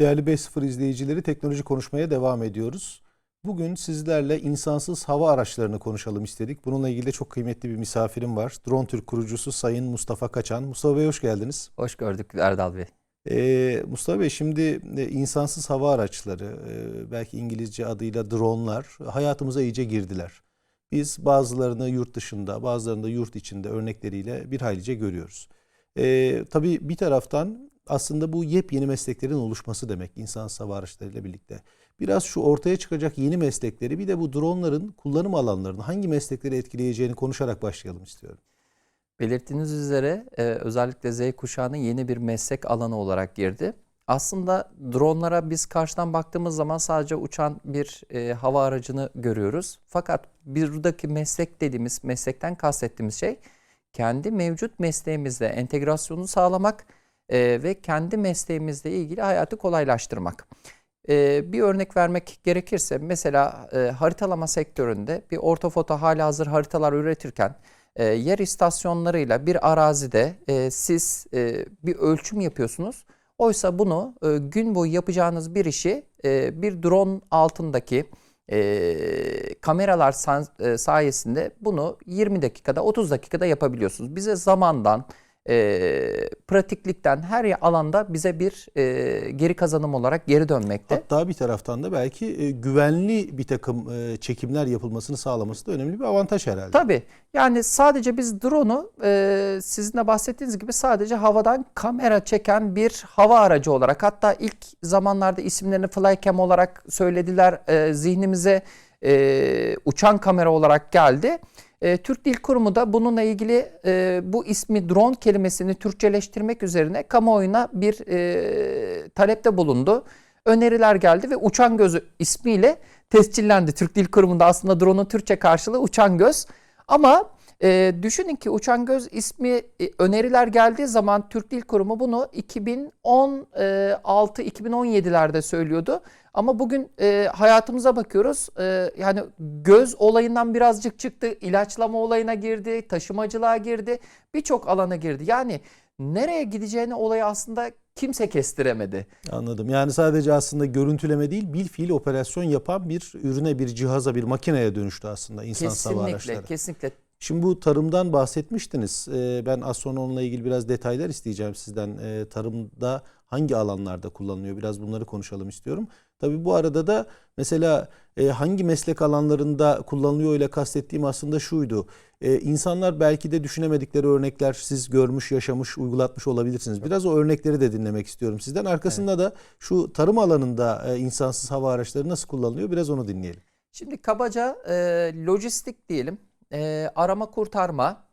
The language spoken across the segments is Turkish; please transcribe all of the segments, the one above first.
Değerli 5.0 izleyicileri teknoloji konuşmaya devam ediyoruz. Bugün sizlerle insansız hava araçlarını konuşalım istedik. Bununla ilgili de çok kıymetli bir misafirim var. Drone Türk kurucusu Sayın Mustafa Kaçan. Mustafa Bey hoş geldiniz. Hoş gördük Erdal Bey. Ee, Mustafa Bey şimdi e, insansız hava araçları, e, belki İngilizce adıyla dronlar hayatımıza iyice girdiler. Biz bazılarını yurt dışında, bazılarını da yurt içinde örnekleriyle bir haylice görüyoruz. Ee, tabii bir taraftan aslında bu yepyeni mesleklerin oluşması demek insansız hava birlikte. Biraz şu ortaya çıkacak yeni meslekleri bir de bu dronların kullanım alanlarını hangi meslekleri etkileyeceğini konuşarak başlayalım istiyorum. Belirttiğiniz üzere e, özellikle Z kuşağının yeni bir meslek alanı olarak girdi. Aslında dronlara biz karşıdan baktığımız zaman sadece uçan bir e, hava aracını görüyoruz. Fakat buradaki meslek dediğimiz, meslekten kastettiğimiz şey kendi mevcut mesleğimizle entegrasyonu sağlamak e, ve kendi mesleğimizle ilgili hayatı kolaylaştırmak. E, bir örnek vermek gerekirse mesela e, haritalama sektöründe bir ortofoto hali hazır haritalar üretirken e, yer istasyonlarıyla bir arazide e, siz e, bir ölçüm yapıyorsunuz. Oysa bunu e, gün boyu yapacağınız bir işi e, bir drone altındaki e, kameralar e, sayesinde bunu 20 dakikada 30 dakikada yapabiliyorsunuz. Bize zamandan, e, pratiklikten her alanda bize bir e, geri kazanım olarak geri dönmekte. Hatta bir taraftan da belki e, güvenli bir takım e, çekimler yapılmasını sağlaması da önemli bir avantaj herhalde. Tabii. Yani sadece biz drone'u e, sizin de bahsettiğiniz gibi sadece havadan kamera çeken bir hava aracı olarak hatta ilk zamanlarda isimlerini Flycam olarak söylediler e, zihnimize e, uçan kamera olarak geldi. E, Türk Dil Kurumu da bununla ilgili e, bu ismi drone kelimesini Türkçeleştirmek üzerine kamuoyuna bir e, talepte bulundu. Öneriler geldi ve uçan gözü ismiyle tescillendi. Türk Dil Kurumu'nda aslında drone'un Türkçe karşılığı uçan göz. Ama e, düşünün ki uçan göz ismi e, öneriler geldiği zaman Türk Dil Kurumu bunu 2016-2017'lerde söylüyordu. Ama bugün e, hayatımıza bakıyoruz. E, yani göz olayından birazcık çıktı. ilaçlama olayına girdi, taşımacılığa girdi. Birçok alana girdi. Yani nereye gideceğini olayı aslında kimse kestiremedi. Anladım. Yani sadece aslında görüntüleme değil, bil fiil operasyon yapan bir ürüne, bir cihaza, bir makineye dönüştü aslında hava Kesinlikle, araçları. kesinlikle. Şimdi bu tarımdan bahsetmiştiniz. Ee, Ben az sonra onunla ilgili biraz detaylar isteyeceğim sizden. Ee, Tarımda hangi alanlarda kullanılıyor? Biraz bunları konuşalım istiyorum. Tabii bu arada da mesela e, hangi meslek alanlarında kullanılıyor ile kastettiğim aslında şuydu. Ee, İnsanlar belki de düşünemedikleri örnekler siz görmüş, yaşamış, uygulatmış olabilirsiniz. Biraz o örnekleri de dinlemek istiyorum sizden. Arkasında da şu tarım alanında e, insansız hava araçları nasıl kullanılıyor? Biraz onu dinleyelim. Şimdi kabaca e, lojistik diyelim, e, arama kurtarma,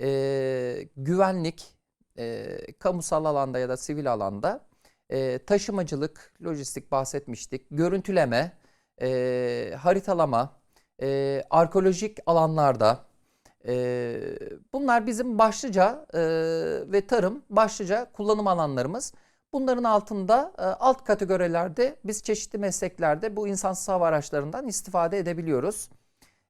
e, güvenlik, e, kamusal alanda ya da sivil alanda, e, taşımacılık, lojistik bahsetmiştik, görüntüleme, e, haritalama, e, arkeolojik alanlarda, e, bunlar bizim başlıca e, ve tarım başlıca kullanım alanlarımız. Bunların altında alt kategorilerde biz çeşitli mesleklerde bu insansız hava araçlarından istifade edebiliyoruz.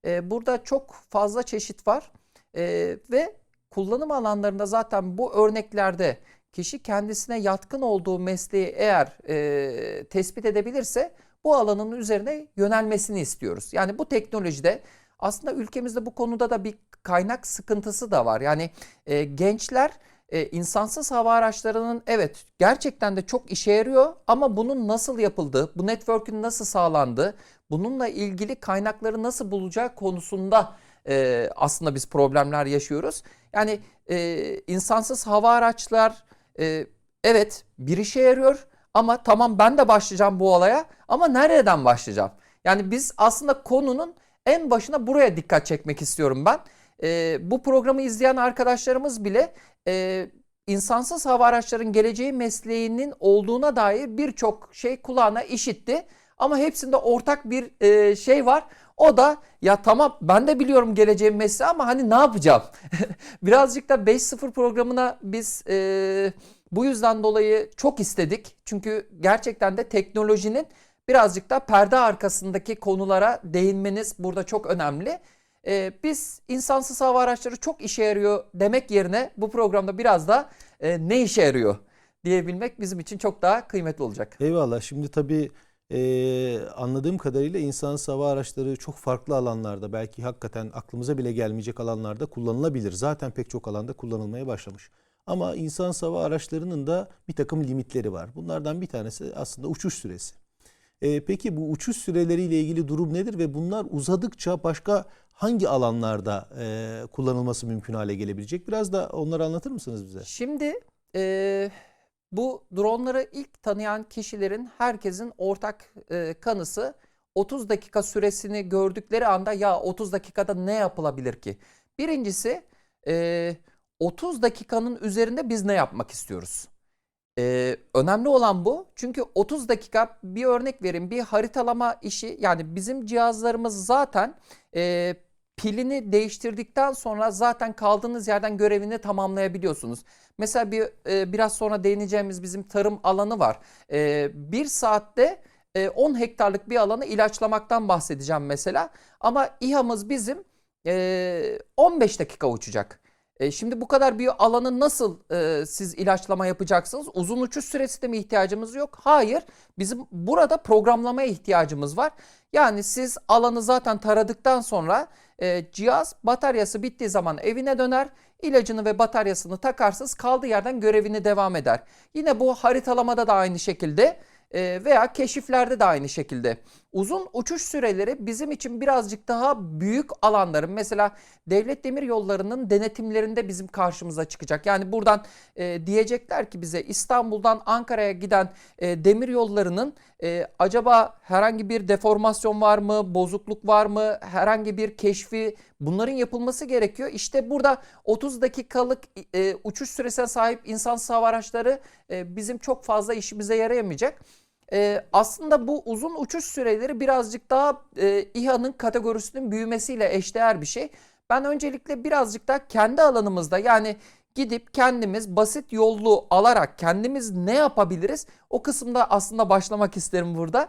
E, burada çok fazla çeşit var E, ve kullanım alanlarında zaten bu örneklerde kişi kendisine yatkın olduğu mesleği eğer e, tespit edebilirse bu alanın üzerine yönelmesini istiyoruz. Yani bu teknolojide aslında ülkemizde bu konuda da bir kaynak sıkıntısı da var. Yani e, gençler e, insansız hava araçlarının evet gerçekten de çok işe yarıyor ama bunun nasıl yapıldığı, bu network'ün nasıl sağlandığı, bununla ilgili kaynakları nasıl bulacağı konusunda e, aslında biz problemler yaşıyoruz. Yani e, insansız hava araçlar e, evet bir işe yarıyor ama tamam ben de başlayacağım bu olaya ama nereden başlayacağım? Yani biz aslında konunun en başına buraya dikkat çekmek istiyorum ben. E, bu programı izleyen arkadaşlarımız bile e, insansız hava araçların geleceği mesleğinin olduğuna dair birçok şey kulağına işitti. Ama hepsinde ortak bir e, şey var. O da ya tamam ben de biliyorum geleceğim mesleği ama hani ne yapacağım? Birazcık da 5.0 programına biz e, bu yüzden dolayı çok istedik. Çünkü gerçekten de teknolojinin birazcık da perde arkasındaki konulara değinmeniz burada çok önemli. Ee, biz insansız hava araçları çok işe yarıyor demek yerine bu programda biraz da e, ne işe yarıyor? diyebilmek bizim için çok daha kıymetli olacak. Eyvallah. Şimdi tabii e, anladığım kadarıyla insan hava araçları çok farklı alanlarda belki hakikaten aklımıza bile gelmeyecek alanlarda kullanılabilir. Zaten pek çok alanda kullanılmaya başlamış. Ama insan hava araçlarının da bir takım limitleri var. Bunlardan bir tanesi aslında uçuş süresi. E, peki bu uçuş süreleriyle ilgili durum nedir ve bunlar uzadıkça başka hangi alanlarda e, kullanılması mümkün hale gelebilecek? Biraz da onları anlatır mısınız bize? Şimdi e, bu dronları ilk tanıyan kişilerin herkesin ortak e, kanısı 30 dakika süresini gördükleri anda ya 30 dakikada ne yapılabilir ki? Birincisi e, 30 dakikanın üzerinde biz ne yapmak istiyoruz? E, önemli olan bu. Çünkü 30 dakika bir örnek vereyim bir haritalama işi yani bizim cihazlarımız zaten e, pilini değiştirdikten sonra zaten kaldığınız yerden görevini tamamlayabiliyorsunuz. Mesela bir e, biraz sonra değineceğimiz bizim tarım alanı var. E, bir saatte e, 10 hektarlık bir alanı ilaçlamaktan bahsedeceğim mesela. Ama İHA'mız bizim e, 15 dakika uçacak. E, şimdi bu kadar bir alanı nasıl e, siz ilaçlama yapacaksınız? Uzun uçuş süresi de mi ihtiyacımız yok? Hayır. Bizim burada programlamaya ihtiyacımız var. Yani siz alanı zaten taradıktan sonra e, cihaz bataryası bittiği zaman evine döner. ilacını ve bataryasını takarsınız kaldığı yerden görevini devam eder. Yine bu haritalamada da aynı şekilde e, veya keşiflerde de aynı şekilde. Uzun uçuş süreleri bizim için birazcık daha büyük alanların mesela devlet demir yollarının denetimlerinde bizim karşımıza çıkacak. Yani buradan e, diyecekler ki bize İstanbul'dan Ankara'ya giden e, demir yollarının e, acaba herhangi bir deformasyon var mı, bozukluk var mı, herhangi bir keşfi bunların yapılması gerekiyor. İşte burada 30 dakikalık e, uçuş süresine sahip insan hava araçları e, bizim çok fazla işimize yarayamayacak. Ee, aslında bu uzun uçuş süreleri birazcık daha e, İHA'nın kategorisinin büyümesiyle eşdeğer bir şey. Ben öncelikle birazcık da kendi alanımızda yani gidip kendimiz basit yollu alarak kendimiz ne yapabiliriz o kısımda aslında başlamak isterim burada.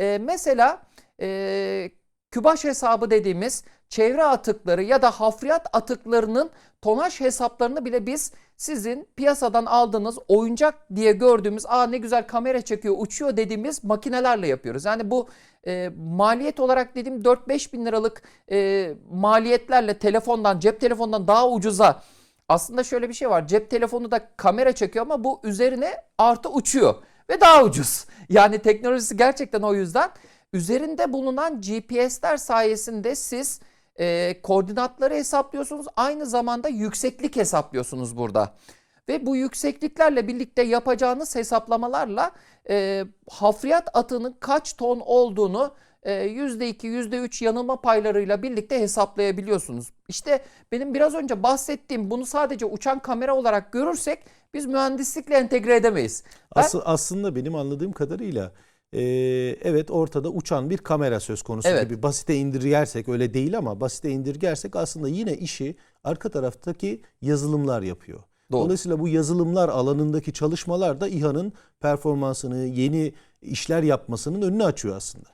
Ee, mesela e, kübaş hesabı dediğimiz çevre atıkları ya da hafriyat atıklarının tonaj hesaplarını bile biz sizin piyasadan aldığınız oyuncak diye gördüğümüz aa ne güzel kamera çekiyor uçuyor dediğimiz makinelerle yapıyoruz. Yani bu e, maliyet olarak dediğim 4-5 bin liralık e, maliyetlerle telefondan cep telefonundan daha ucuza aslında şöyle bir şey var cep telefonu da kamera çekiyor ama bu üzerine artı uçuyor ve daha ucuz. Yani teknolojisi gerçekten o yüzden üzerinde bulunan GPS'ler sayesinde siz e, koordinatları hesaplıyorsunuz. Aynı zamanda yükseklik hesaplıyorsunuz burada. Ve bu yüksekliklerle birlikte yapacağınız hesaplamalarla e, hafriyat atının kaç ton olduğunu e, %2, %3 yanılma paylarıyla birlikte hesaplayabiliyorsunuz. İşte benim biraz önce bahsettiğim bunu sadece uçan kamera olarak görürsek biz mühendislikle entegre edemeyiz. Ben- Aslı- aslında benim anladığım kadarıyla e, evet ortada uçan bir kamera söz konusu Evet. gibi basite indirgersek öyle değil ama basite indirgersek aslında yine işi arka taraftaki yazılımlar yapıyor. Doğru. Dolayısıyla bu yazılımlar alanındaki çalışmalar da İHA'nın performansını, yeni işler yapmasının önünü açıyor aslında.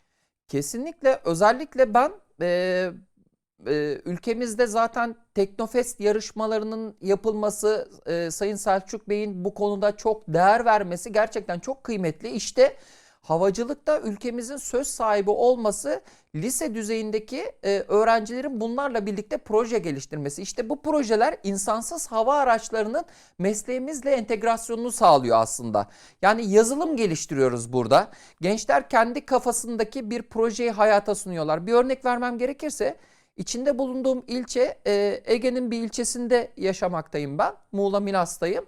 Kesinlikle özellikle ben e, e, ülkemizde zaten Teknofest yarışmalarının yapılması e, Sayın Selçuk Bey'in bu konuda çok değer vermesi gerçekten çok kıymetli. İşte havacılıkta ülkemizin söz sahibi olması lise düzeyindeki e, öğrencilerin bunlarla birlikte proje geliştirmesi. İşte bu projeler insansız hava araçlarının mesleğimizle entegrasyonunu sağlıyor aslında. Yani yazılım geliştiriyoruz burada. Gençler kendi kafasındaki bir projeyi hayata sunuyorlar. Bir örnek vermem gerekirse içinde bulunduğum ilçe e, Ege'nin bir ilçesinde yaşamaktayım ben. Muğla Milas'tayım.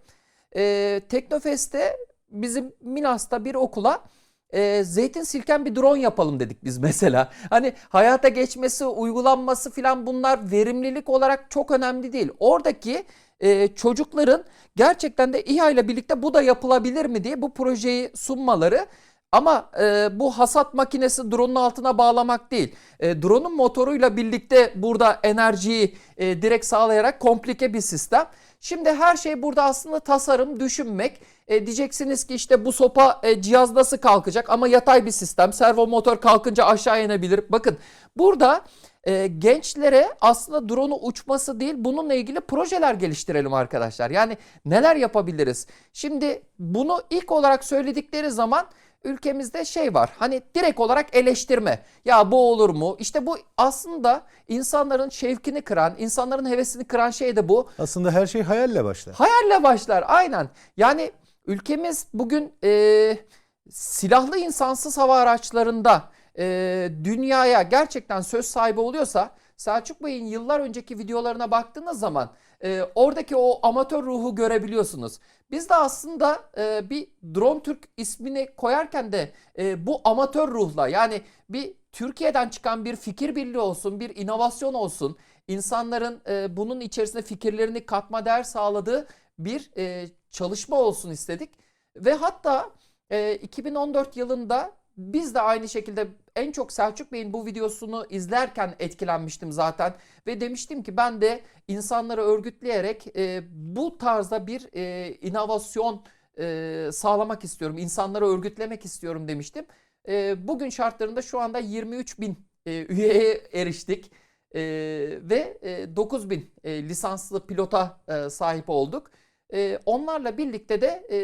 E, Teknofest'te bizim Milas'ta bir okula e, zeytin silken bir drone yapalım dedik biz mesela. Hani hayata geçmesi, uygulanması filan bunlar verimlilik olarak çok önemli değil. Oradaki e, çocukların gerçekten de İHA ile birlikte bu da yapılabilir mi diye bu projeyi sunmaları ama e, bu hasat makinesi drone'un altına bağlamak değil. E, drone'un motoruyla birlikte burada enerjiyi e, direkt sağlayarak komplike bir sistem. Şimdi her şey burada aslında tasarım, düşünmek. E, diyeceksiniz ki işte bu sopa e, cihaz nasıl kalkacak ama yatay bir sistem. Servo motor kalkınca aşağı inebilir. Bakın burada e, gençlere aslında drone'u uçması değil bununla ilgili projeler geliştirelim arkadaşlar. Yani neler yapabiliriz? Şimdi bunu ilk olarak söyledikleri zaman ülkemizde şey var. Hani direkt olarak eleştirme. Ya bu olur mu? İşte bu aslında insanların şevkini kıran, insanların hevesini kıran şey de bu. Aslında her şey hayalle başlar. Hayalle başlar aynen. Yani ülkemiz bugün e, silahlı insansız hava araçlarında e, dünyaya gerçekten söz sahibi oluyorsa Selçuk Bey'in yıllar önceki videolarına baktığınız zaman e, oradaki o amatör ruhu görebiliyorsunuz. Biz de aslında e, bir Drone Türk ismini koyarken de e, bu amatör ruhla yani bir Türkiye'den çıkan bir fikir birliği olsun, bir inovasyon olsun, insanların e, bunun içerisine fikirlerini katma değer sağladığı bir e, çalışma olsun istedik. Ve hatta e, 2014 yılında biz de aynı şekilde en çok Selçuk Bey'in bu videosunu izlerken etkilenmiştim zaten. Ve demiştim ki ben de insanları örgütleyerek e, bu tarzda bir e, inovasyon e, sağlamak istiyorum. İnsanları örgütlemek istiyorum demiştim. E, bugün şartlarında şu anda 23 bin e, üyeye eriştik. E, ve e, 9 bin e, lisanslı pilota e, sahip olduk. E, onlarla birlikte de e,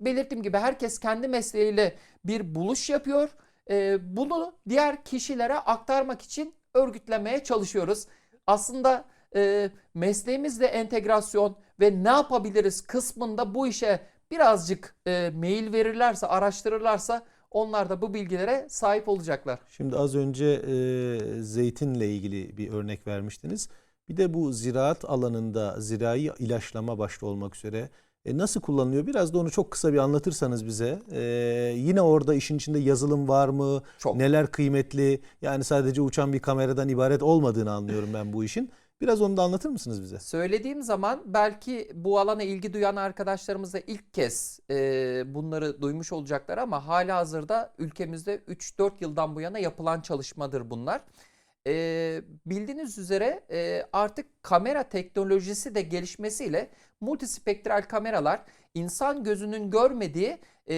belirttiğim gibi herkes kendi mesleğiyle bir buluş yapıyor. E, bunu diğer kişilere aktarmak için örgütlemeye çalışıyoruz. Aslında e, mesleğimizle entegrasyon ve ne yapabiliriz kısmında bu işe birazcık e, mail verirlerse, araştırırlarsa onlar da bu bilgilere sahip olacaklar. Şimdi az önce zeytinle ilgili bir örnek vermiştiniz. Bir de bu ziraat alanında zirai ilaçlama başta olmak üzere e, nasıl kullanılıyor? Biraz da onu çok kısa bir anlatırsanız bize. E, yine orada işin içinde yazılım var mı? Çok. Neler kıymetli? Yani sadece uçan bir kameradan ibaret olmadığını anlıyorum ben bu işin. Biraz onu da anlatır mısınız bize? Söylediğim zaman belki bu alana ilgi duyan arkadaşlarımız da ilk kez e, bunları duymuş olacaklar ama hala hazırda ülkemizde 3-4 yıldan bu yana yapılan çalışmadır bunlar. E, bildiğiniz üzere e, artık kamera teknolojisi de gelişmesiyle multispektral kameralar insan gözünün görmediği e,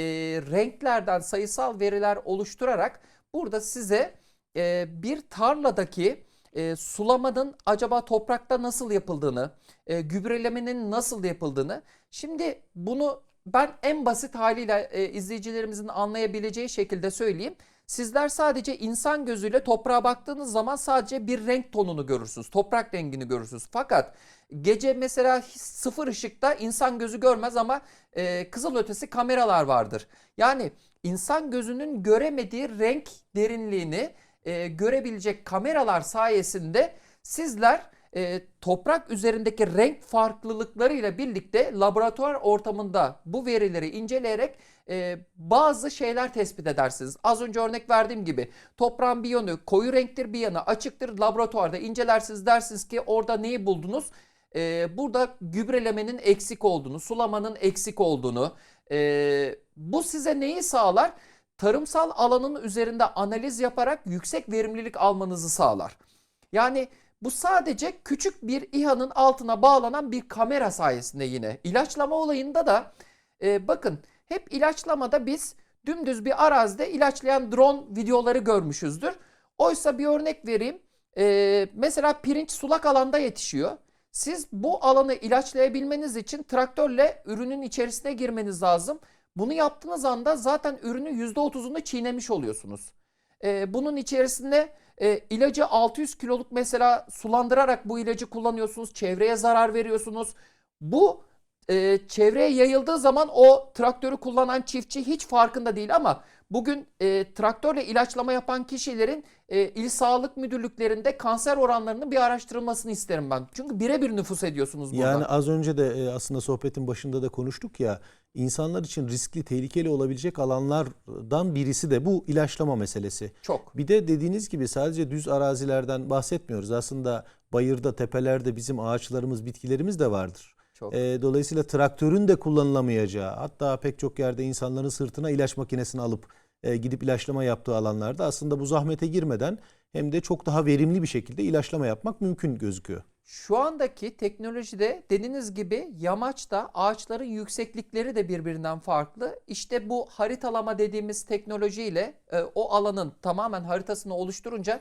renklerden sayısal veriler oluşturarak burada size e, bir tarladaki e, sulamanın acaba toprakta nasıl yapıldığını, e, gübrelemenin nasıl yapıldığını. Şimdi bunu ben en basit haliyle e, izleyicilerimizin anlayabileceği şekilde söyleyeyim. Sizler sadece insan gözüyle toprağa baktığınız zaman sadece bir renk tonunu görürsünüz. Toprak rengini görürsünüz. Fakat gece mesela sıfır ışıkta insan gözü görmez ama e, kızılötesi kameralar vardır. Yani insan gözünün göremediği renk derinliğini e, görebilecek kameralar sayesinde sizler e, toprak üzerindeki renk farklılıklarıyla birlikte laboratuvar ortamında bu verileri inceleyerek e, bazı şeyler tespit edersiniz. Az önce örnek verdiğim gibi toprağın bir yönü koyu renktir bir yanı açıktır. Laboratuvarda incelersiniz dersiniz ki orada neyi buldunuz? E, burada gübrelemenin eksik olduğunu, sulamanın eksik olduğunu. E, bu size neyi sağlar? tarımsal alanın üzerinde analiz yaparak yüksek verimlilik almanızı sağlar. Yani bu sadece küçük bir İHA'nın altına bağlanan bir kamera sayesinde yine. İlaçlama olayında da e, bakın hep ilaçlamada biz dümdüz bir arazide ilaçlayan drone videoları görmüşüzdür. Oysa bir örnek vereyim. E, mesela pirinç sulak alanda yetişiyor. Siz bu alanı ilaçlayabilmeniz için traktörle ürünün içerisine girmeniz lazım. Bunu yaptığınız anda zaten ürünün %30'unu çiğnemiş oluyorsunuz. Ee, bunun içerisinde e, ilacı 600 kiloluk mesela sulandırarak bu ilacı kullanıyorsunuz. Çevreye zarar veriyorsunuz. Bu e, çevreye yayıldığı zaman o traktörü kullanan çiftçi hiç farkında değil ama bugün e, traktörle ilaçlama yapan kişilerin e, il sağlık müdürlüklerinde kanser oranlarının bir araştırılmasını isterim ben. Çünkü birebir nüfus ediyorsunuz burada. Yani az önce de e, aslında sohbetin başında da konuştuk ya insanlar için riskli, tehlikeli olabilecek alanlardan birisi de bu ilaçlama meselesi. Çok. Bir de dediğiniz gibi sadece düz arazilerden bahsetmiyoruz. Aslında bayırda, tepelerde bizim ağaçlarımız, bitkilerimiz de vardır. Çok. E, dolayısıyla traktörün de kullanılamayacağı, hatta pek çok yerde insanların sırtına ilaç makinesini alıp e, gidip ilaçlama yaptığı alanlarda aslında bu zahmete girmeden hem de çok daha verimli bir şekilde ilaçlama yapmak mümkün gözüküyor. Şu andaki teknolojide dediğiniz gibi yamaçta ağaçların yükseklikleri de birbirinden farklı. İşte bu haritalama dediğimiz teknolojiyle e, o alanın tamamen haritasını oluşturunca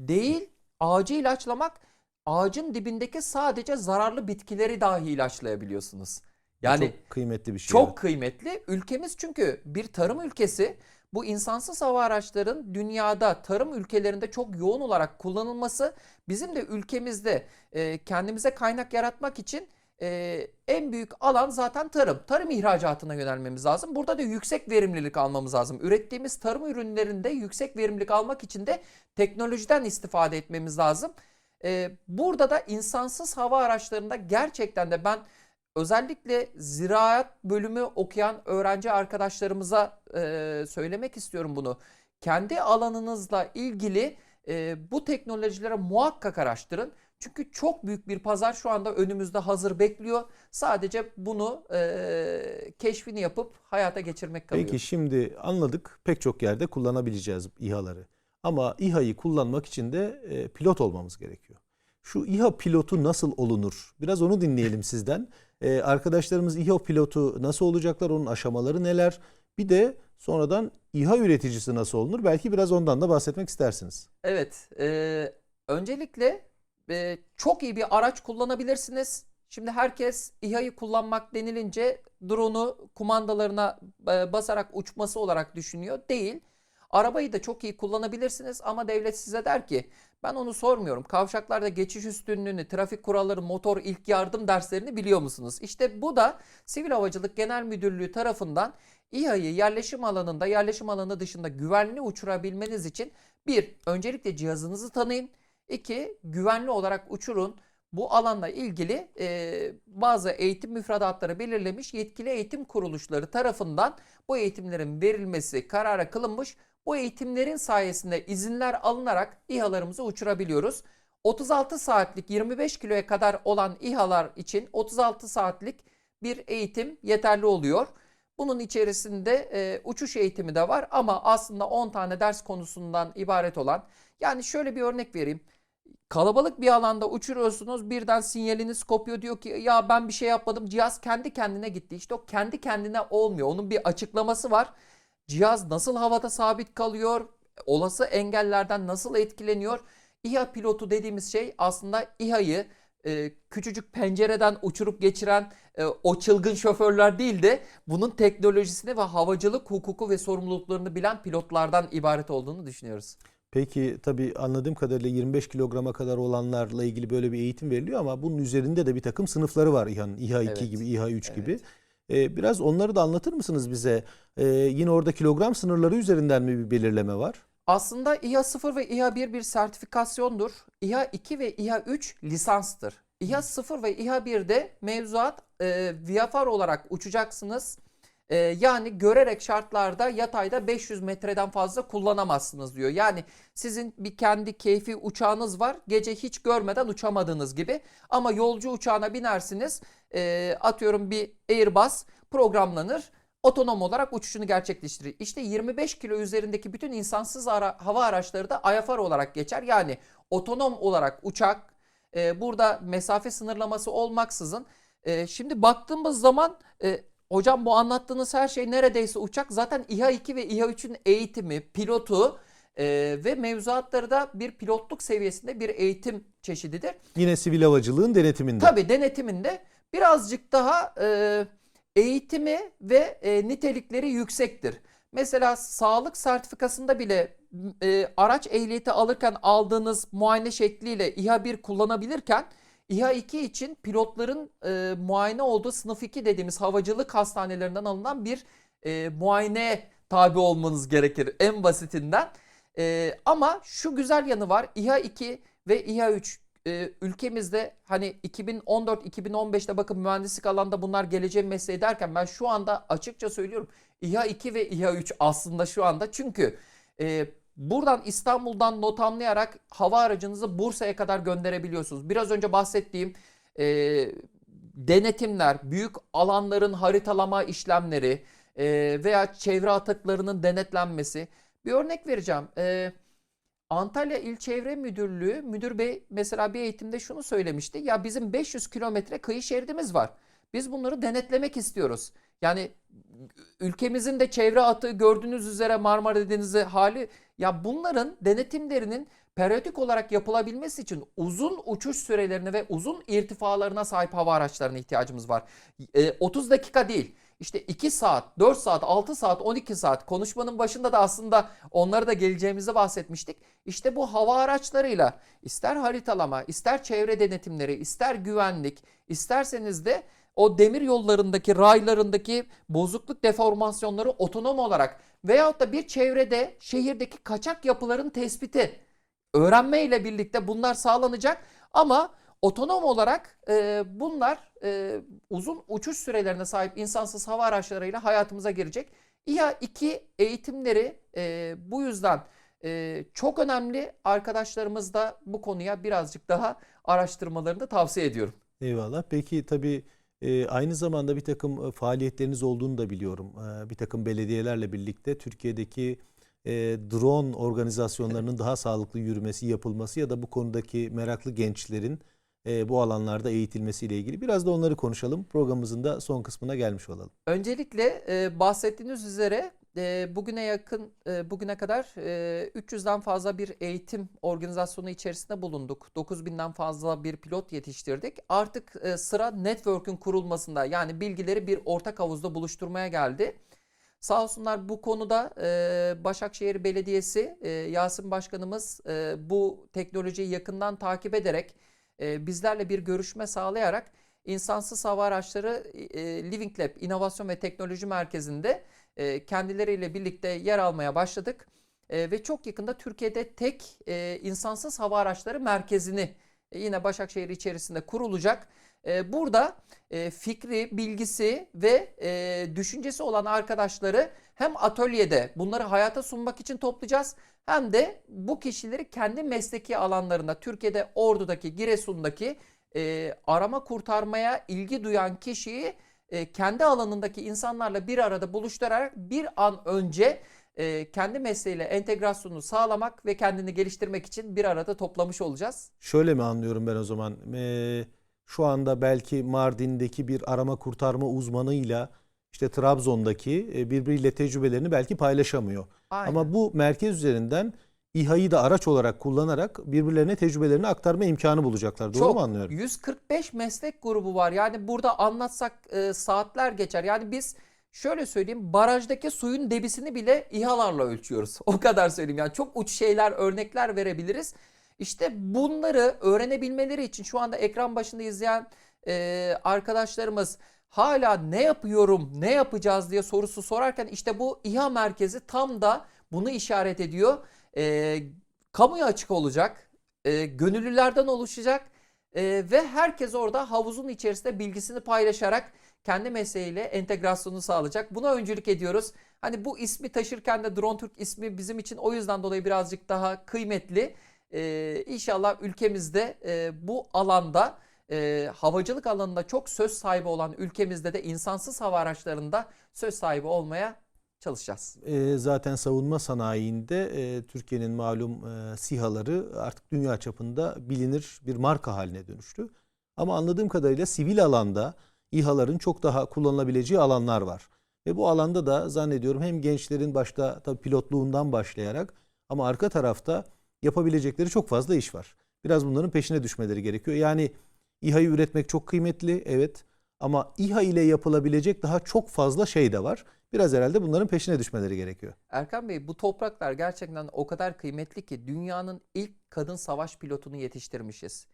değil ağacı ilaçlamak ağacın dibindeki sadece zararlı bitkileri dahi ilaçlayabiliyorsunuz. Yani çok kıymetli bir şey. çok evet. kıymetli. Ülkemiz çünkü bir tarım ülkesi. Bu insansız hava araçların dünyada tarım ülkelerinde çok yoğun olarak kullanılması bizim de ülkemizde e, kendimize kaynak yaratmak için e, en büyük alan zaten tarım. Tarım ihracatına yönelmemiz lazım. Burada da yüksek verimlilik almamız lazım. Ürettiğimiz tarım ürünlerinde yüksek verimlilik almak için de teknolojiden istifade etmemiz lazım. E, burada da insansız hava araçlarında gerçekten de ben özellikle ziraat bölümü okuyan öğrenci arkadaşlarımıza e, söylemek istiyorum bunu. Kendi alanınızla ilgili e, bu teknolojilere muhakkak araştırın. Çünkü çok büyük bir pazar şu anda önümüzde hazır bekliyor. Sadece bunu e, keşfini yapıp hayata geçirmek kalıyor. Peki şimdi anladık pek çok yerde kullanabileceğiz İHA'ları. Ama İHA'yı kullanmak için de e, pilot olmamız gerekiyor. Şu İHA pilotu nasıl olunur? Biraz onu dinleyelim sizden. E, arkadaşlarımız İHA pilotu nasıl olacaklar? Onun aşamaları neler? Bir de sonradan İHA üreticisi nasıl olunur? Belki biraz ondan da bahsetmek istersiniz. Evet, e, öncelikle e, çok iyi bir araç kullanabilirsiniz. Şimdi herkes İHA'yı kullanmak denilince drone'u kumandalarına e, basarak uçması olarak düşünüyor. Değil. Arabayı da çok iyi kullanabilirsiniz ama devlet size der ki ben onu sormuyorum. Kavşaklarda geçiş üstünlüğünü, trafik kuralları, motor ilk yardım derslerini biliyor musunuz? İşte bu da Sivil Havacılık Genel Müdürlüğü tarafından İHA'yı yerleşim alanında, yerleşim alanı dışında güvenli uçurabilmeniz için bir, öncelikle cihazınızı tanıyın. İki, güvenli olarak uçurun. Bu alanla ilgili e, bazı eğitim müfredatları belirlemiş yetkili eğitim kuruluşları tarafından bu eğitimlerin verilmesi karara kılınmış. Bu eğitimlerin sayesinde izinler alınarak İHA'larımızı uçurabiliyoruz. 36 saatlik 25 kiloya kadar olan İHA'lar için 36 saatlik bir eğitim yeterli oluyor. Bunun içerisinde e, uçuş eğitimi de var ama aslında 10 tane ders konusundan ibaret olan yani şöyle bir örnek vereyim. Kalabalık bir alanda uçuruyorsunuz birden sinyaliniz kopuyor diyor ki ya ben bir şey yapmadım cihaz kendi kendine gitti. İşte o kendi kendine olmuyor onun bir açıklaması var. Cihaz nasıl havada sabit kalıyor? Olası engellerden nasıl etkileniyor? İHA pilotu dediğimiz şey aslında İHA'yı e, küçücük pencereden uçurup geçiren e, o çılgın şoförler değil de bunun teknolojisini ve havacılık hukuku ve sorumluluklarını bilen pilotlardan ibaret olduğunu düşünüyoruz. Peki tabii anladığım kadarıyla 25 kilograma kadar olanlarla ilgili böyle bir eğitim veriliyor ama bunun üzerinde de bir takım sınıfları var İHA'nın. İHA 2 Evet. gibi, İHA 3 Evet. gibi. Ee, biraz onları da anlatır mısınız bize? Ee, yine orada kilogram sınırları üzerinden mi bir belirleme var? Aslında İHA 0 ve İHA 1 bir sertifikasyondur. İHA 2 ve İHA 3 lisanstır. İHA 0 ve İHA 1'de mevzuat e, VFR olarak uçacaksınız. E, yani görerek şartlarda yatayda 500 metreden fazla kullanamazsınız diyor. Yani sizin bir kendi keyfi uçağınız var. Gece hiç görmeden uçamadığınız gibi. Ama yolcu uçağına binersiniz. E, atıyorum bir Airbus programlanır otonom olarak uçuşunu gerçekleştirir. İşte 25 kilo üzerindeki bütün insansız ara- hava araçları da IFR olarak geçer. Yani otonom olarak uçak e, burada mesafe sınırlaması olmaksızın e, şimdi baktığımız zaman e, hocam bu anlattığınız her şey neredeyse uçak. Zaten İHA 2 ve İHA 3'ün eğitimi, pilotu e, ve mevzuatları da bir pilotluk seviyesinde bir eğitim çeşididir. Yine sivil havacılığın denetiminde. Tabii denetiminde birazcık daha e, eğitimi ve e, nitelikleri yüksektir. Mesela sağlık sertifikasında bile e, araç ehliyeti alırken aldığınız muayene şekliyle İHA 1 kullanabilirken İHA 2 için pilotların e, muayene olduğu sınıf 2 dediğimiz havacılık hastanelerinden alınan bir e, muayeneye tabi olmanız gerekir en basitinden. E, ama şu güzel yanı var. İHA 2 ve İHA 3 e, ülkemizde hani 2014-2015'te bakın mühendislik alanda bunlar geleceğin mesleği derken ben şu anda açıkça söylüyorum. İHA 2 ve İHA 3 aslında şu anda. Çünkü e, buradan İstanbul'dan not anlayarak hava aracınızı Bursa'ya kadar gönderebiliyorsunuz. Biraz önce bahsettiğim e, denetimler, büyük alanların haritalama işlemleri e, veya çevre atıklarının denetlenmesi. Bir örnek vereceğim. E, Antalya İl Çevre Müdürlüğü müdür bey mesela bir eğitimde şunu söylemişti. Ya bizim 500 kilometre kıyı şeridimiz var. Biz bunları denetlemek istiyoruz. Yani ülkemizin de çevre atığı gördüğünüz üzere Marmara Denizi hali ya bunların denetimlerinin periyodik olarak yapılabilmesi için uzun uçuş sürelerine ve uzun irtifalarına sahip hava araçlarına ihtiyacımız var. E, 30 dakika değil. İşte 2 saat, 4 saat, 6 saat, 12 saat konuşmanın başında da aslında onları da geleceğimizi bahsetmiştik. İşte bu hava araçlarıyla ister haritalama, ister çevre denetimleri, ister güvenlik, isterseniz de o demir yollarındaki, raylarındaki bozukluk deformasyonları otonom olarak veyahut da bir çevrede şehirdeki kaçak yapıların tespiti öğrenme ile birlikte bunlar sağlanacak ama otonom olarak e, bunlar e, uzun uçuş sürelerine sahip insansız hava araçlarıyla hayatımıza girecek. İHA 2 eğitimleri e, bu yüzden e, çok önemli. Arkadaşlarımız da bu konuya birazcık daha araştırmalarını tavsiye ediyorum. Eyvallah. Peki tabii e, aynı zamanda bir takım e, faaliyetleriniz olduğunu da biliyorum. E, bir takım belediyelerle birlikte Türkiye'deki e, drone organizasyonlarının daha sağlıklı yürümesi, yapılması ya da bu konudaki meraklı gençlerin e, bu alanlarda eğitilmesiyle ilgili biraz da onları konuşalım. Programımızın da son kısmına gelmiş olalım. Öncelikle bahsettiğiniz üzere e, bugüne yakın e, bugüne kadar e, 300'den fazla bir eğitim organizasyonu içerisinde bulunduk. 9000'den fazla bir pilot yetiştirdik. Artık e, sıra network'ün kurulmasında yani bilgileri bir ortak havuzda buluşturmaya geldi. Sağ olsunlar bu konuda e, Başakşehir Belediyesi e, Yasin Başkanımız e, bu teknolojiyi yakından takip ederek e, bizlerle bir görüşme sağlayarak insansız hava araçları e, Living Lab İnovasyon ve Teknoloji Merkezi'nde e, kendileriyle birlikte yer almaya başladık. E, ve çok yakında Türkiye'de tek e, insansız hava araçları merkezini e, yine Başakşehir içerisinde kurulacak. E, burada e, fikri, bilgisi ve e, düşüncesi olan arkadaşları hem atölyede bunları hayata sunmak için toplayacağız hem de bu kişileri kendi mesleki alanlarında Türkiye'de Ordu'daki, Giresun'daki e, arama kurtarmaya ilgi duyan kişiyi e, kendi alanındaki insanlarla bir arada buluşturarak bir an önce e, kendi mesleğiyle entegrasyonunu sağlamak ve kendini geliştirmek için bir arada toplamış olacağız. Şöyle mi anlıyorum ben o zaman? E, şu anda belki Mardin'deki bir arama kurtarma uzmanıyla işte Trabzon'daki birbiriyle tecrübelerini belki paylaşamıyor. Aynen. Ama bu merkez üzerinden İHA'yı da araç olarak kullanarak birbirlerine tecrübelerini aktarma imkanı bulacaklar. Doğru Çok. mu anlıyorum? 145 meslek grubu var. Yani burada anlatsak e, saatler geçer. Yani biz şöyle söyleyeyim barajdaki suyun debisini bile İHA'larla ölçüyoruz. O kadar söyleyeyim. Yani çok uç şeyler, örnekler verebiliriz. İşte bunları öğrenebilmeleri için şu anda ekran başında izleyen e, arkadaşlarımız hala ne yapıyorum, ne yapacağız diye sorusu sorarken işte bu İHA merkezi tam da bunu işaret ediyor. E, kamuya açık olacak, e, gönüllülerden oluşacak e, ve herkes orada havuzun içerisinde bilgisini paylaşarak kendi mesleğiyle entegrasyonu sağlayacak. Buna öncülük ediyoruz. Hani bu ismi taşırken de Drone Türk ismi bizim için o yüzden dolayı birazcık daha kıymetli. Ee, inşallah ülkemizde e, bu alanda e, havacılık alanında çok söz sahibi olan ülkemizde de insansız hava araçlarında söz sahibi olmaya çalışacağız. E, zaten savunma sanayinde e, Türkiye'nin malum e, SİHA'ları artık dünya çapında bilinir bir marka haline dönüştü. Ama anladığım kadarıyla sivil alanda İHA'ların çok daha kullanılabileceği alanlar var. Ve bu alanda da zannediyorum hem gençlerin başta tabii pilotluğundan başlayarak ama arka tarafta yapabilecekleri çok fazla iş var. Biraz bunların peşine düşmeleri gerekiyor. Yani İHA'yı üretmek çok kıymetli evet ama İHA ile yapılabilecek daha çok fazla şey de var. Biraz herhalde bunların peşine düşmeleri gerekiyor. Erkan Bey bu topraklar gerçekten o kadar kıymetli ki dünyanın ilk kadın savaş pilotunu yetiştirmişiz.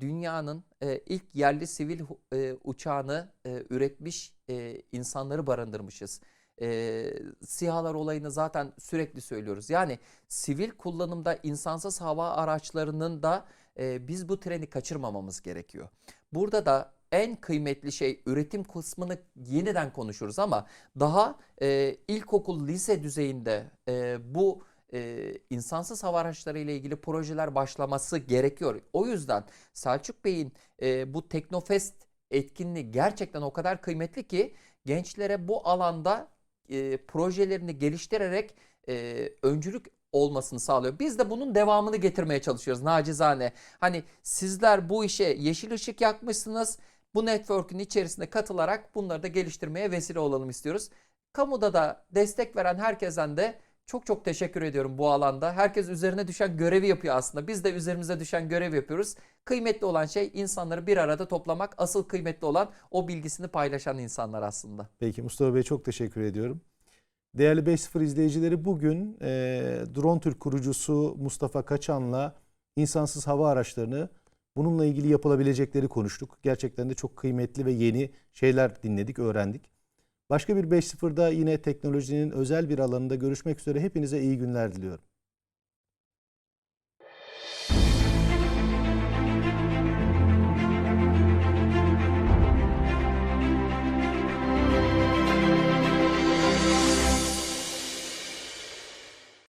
Dünyanın e, ilk yerli sivil e, uçağını e, üretmiş e, insanları barındırmışız. E, SİHA'lar olayını zaten sürekli söylüyoruz. Yani sivil kullanımda insansız hava araçlarının da e, biz bu treni kaçırmamamız gerekiyor. Burada da en kıymetli şey üretim kısmını yeniden konuşuruz ama daha e, ilkokul, lise düzeyinde e, bu e, insansız hava araçları ile ilgili projeler başlaması gerekiyor. O yüzden Selçuk Bey'in e, bu Teknofest etkinliği gerçekten o kadar kıymetli ki gençlere bu alanda e, projelerini geliştirerek e, öncülük olmasını sağlıyor. Biz de bunun devamını getirmeye çalışıyoruz nacizane. Hani sizler bu işe yeşil ışık yakmışsınız. Bu network'ün içerisine katılarak bunları da geliştirmeye vesile olalım istiyoruz. Kamuda da destek veren herkesten de çok çok teşekkür ediyorum bu alanda. Herkes üzerine düşen görevi yapıyor aslında. Biz de üzerimize düşen görev yapıyoruz. Kıymetli olan şey insanları bir arada toplamak. Asıl kıymetli olan o bilgisini paylaşan insanlar aslında. Peki Mustafa Bey çok teşekkür ediyorum. Değerli 5.0 izleyicileri bugün e, Drone Türk kurucusu Mustafa Kaçan'la insansız hava araçlarını bununla ilgili yapılabilecekleri konuştuk. Gerçekten de çok kıymetli ve yeni şeyler dinledik, öğrendik. Başka bir 5.0'da yine teknolojinin özel bir alanında görüşmek üzere hepinize iyi günler diliyorum.